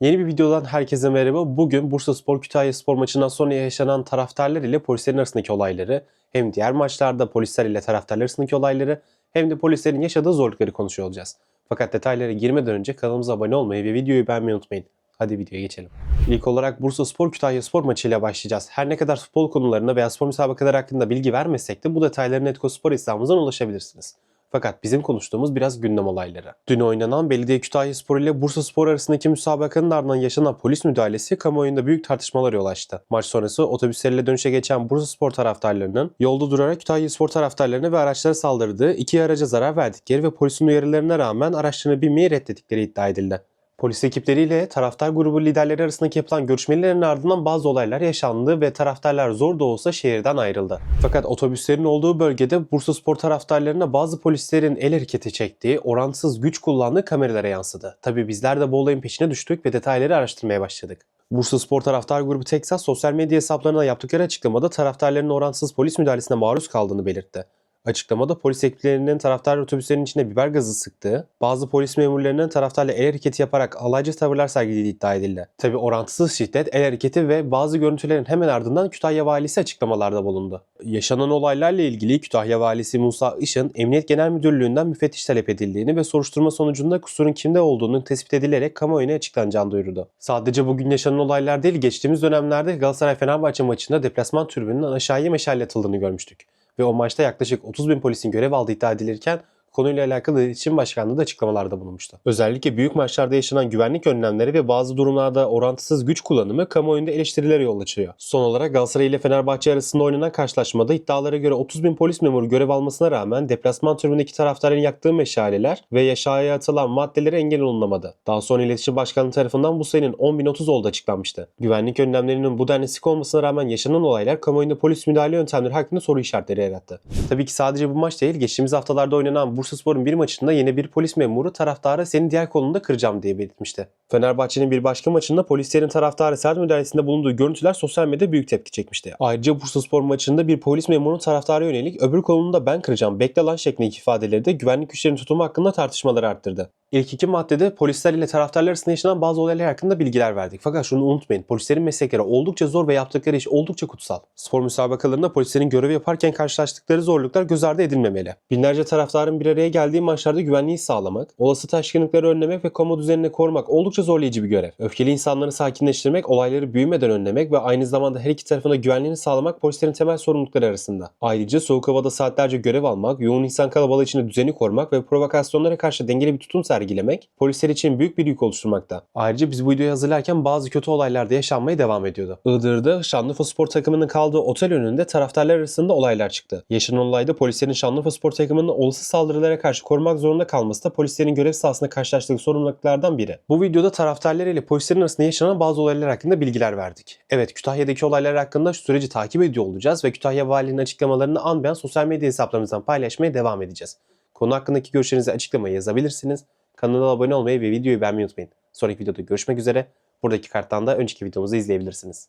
Yeni bir videodan herkese merhaba. Bugün Bursa Spor Kütahya Spor maçından sonra yaşanan taraftarlar ile polislerin arasındaki olayları, hem diğer maçlarda polisler ile taraftarlar arasındaki olayları, hem de polislerin yaşadığı zorlukları konuşuyor olacağız. Fakat detaylara girmeden önce kanalımıza abone olmayı ve videoyu beğenmeyi unutmayın. Hadi videoya geçelim. İlk olarak Bursa Spor Kütahya Spor maçıyla başlayacağız. Her ne kadar futbol konularına veya spor müsabakaları hakkında bilgi vermesek de bu detayları Netco Spor hesabımızdan ulaşabilirsiniz. Fakat bizim konuştuğumuz biraz gündem olayları. Dün oynanan Belediye Kütahya Spor ile Bursa Spor arasındaki müsabakanın ardından yaşanan polis müdahalesi kamuoyunda büyük tartışmalara yol açtı. Maç sonrası otobüsleriyle dönüşe geçen Bursa Spor taraftarlarının yolda durarak Kütahya Spor taraftarlarına ve araçlara saldırdığı, iki araca zarar verdikleri ve polisin uyarılarına rağmen araçlarını binmeyi reddettikleri iddia edildi. Polis ekipleriyle taraftar grubu liderleri arasındaki yapılan görüşmelerin ardından bazı olaylar yaşandı ve taraftarlar zor da olsa şehirden ayrıldı. Fakat otobüslerin olduğu bölgede Bursaspor taraftarlarına bazı polislerin el hareketi çektiği, orantısız güç kullandığı kameralara yansıdı. Tabi bizler de bu olayın peşine düştük ve detayları araştırmaya başladık. Bursa Spor Taraftar Grubu Texas sosyal medya hesaplarına yaptıkları açıklamada taraftarların orantısız polis müdahalesine maruz kaldığını belirtti. Açıklamada polis ekiplerinin taraftar otobüslerinin içine biber gazı sıktığı, bazı polis memurlarının taraftarla el hareketi yaparak alaycı tavırlar sergilediği iddia edildi. Tabi orantısız şiddet, el hareketi ve bazı görüntülerin hemen ardından Kütahya Valisi açıklamalarda bulundu. Yaşanan olaylarla ilgili Kütahya Valisi Musa Işın, Emniyet Genel Müdürlüğü'nden müfettiş talep edildiğini ve soruşturma sonucunda kusurun kimde olduğunun tespit edilerek kamuoyuna açıklanacağını duyurdu. Sadece bugün yaşanan olaylar değil, geçtiğimiz dönemlerde Galatasaray-Fenerbahçe maçında deplasman tribününün aşağıya meşale atıldığını görmüştük ve o maçta yaklaşık 30 bin polisin görev aldığı iddia edilirken konuyla alakalı İletişim Başkanlığı da açıklamalarda bulunmuştu. Özellikle büyük maçlarda yaşanan güvenlik önlemleri ve bazı durumlarda orantısız güç kullanımı kamuoyunda eleştirilere yol açıyor. Son olarak Galatasaray ile Fenerbahçe arasında oynanan karşılaşmada iddialara göre 30 bin polis memuru görev almasına rağmen deplasman tribündeki taraftarın yaktığı meşaleler ve yaşaya atılan maddeleri engel olunamadı. Daha sonra İletişim Başkanlığı tarafından bu sayının 10.030 olduğu açıklanmıştı. Güvenlik önlemlerinin bu denli sık olmasına rağmen yaşanan olaylar kamuoyunda polis müdahale yöntemleri hakkında soru işaretleri yarattı. Tabii ki sadece bu maç değil, geçtiğimiz haftalarda oynanan Bursaspor'un bir maçında yine bir polis memuru taraftara senin diğer kolunda kıracağım diye belirtmişti. Fenerbahçe'nin bir başka maçında polislerin taraftara sert müdahalesinde bulunduğu görüntüler sosyal medyada büyük tepki çekmişti. Ayrıca Bursaspor maçında bir polis memurunun taraftara yönelik öbür kolunu da ben kıracağım bekle lan şeklindeki ifadeleri de güvenlik güçlerinin tutumu hakkında tartışmaları arttırdı. İlk iki maddede polisler ile taraftarlar arasında yaşanan bazı olaylar hakkında bilgiler verdik. Fakat şunu unutmayın. Polislerin meslekleri oldukça zor ve yaptıkları iş oldukça kutsal. Spor müsabakalarında polislerin görev yaparken karşılaştıkları zorluklar göz ardı edilmemeli. Binlerce taraftarın bir araya geldiği maçlarda güvenliği sağlamak, olası taşkınlıkları önlemek ve kamu düzenini korumak oldukça zorlayıcı bir görev. Öfkeli insanları sakinleştirmek, olayları büyümeden önlemek ve aynı zamanda her iki tarafına güvenliğini sağlamak polislerin temel sorumlulukları arasında. Ayrıca soğuk havada saatlerce görev almak, yoğun insan kalabalığı içinde düzeni korumak ve provokasyonlara karşı dengeli bir tutum sergilemek polisler için büyük bir yük oluşturmakta. Ayrıca biz bu videoyu hazırlarken bazı kötü olaylar da yaşanmaya devam ediyordu. Iğdır'da Şanlıurfa Spor takımının kaldığı otel önünde taraftarlar arasında olaylar çıktı. Yaşanan olayda polislerin Şanlıurfa Spor takımının olası saldırılara karşı korumak zorunda kalması da polislerin görev sahasında karşılaştığı sorumluluklardan biri. Bu videoda taraftarlar ile polislerin arasında yaşanan bazı olaylar hakkında bilgiler verdik. Evet Kütahya'daki olaylar hakkında şu süreci takip ediyor olacağız ve Kütahya Valiliğinin açıklamalarını an beyan sosyal medya hesaplarımızdan paylaşmaya devam edeceğiz. Konu hakkındaki görüşlerinizi açıklamaya yazabilirsiniz. Kanala abone olmayı ve videoyu beğenmeyi unutmayın. Sonraki videoda görüşmek üzere. Buradaki karttan da önceki videomuzu izleyebilirsiniz.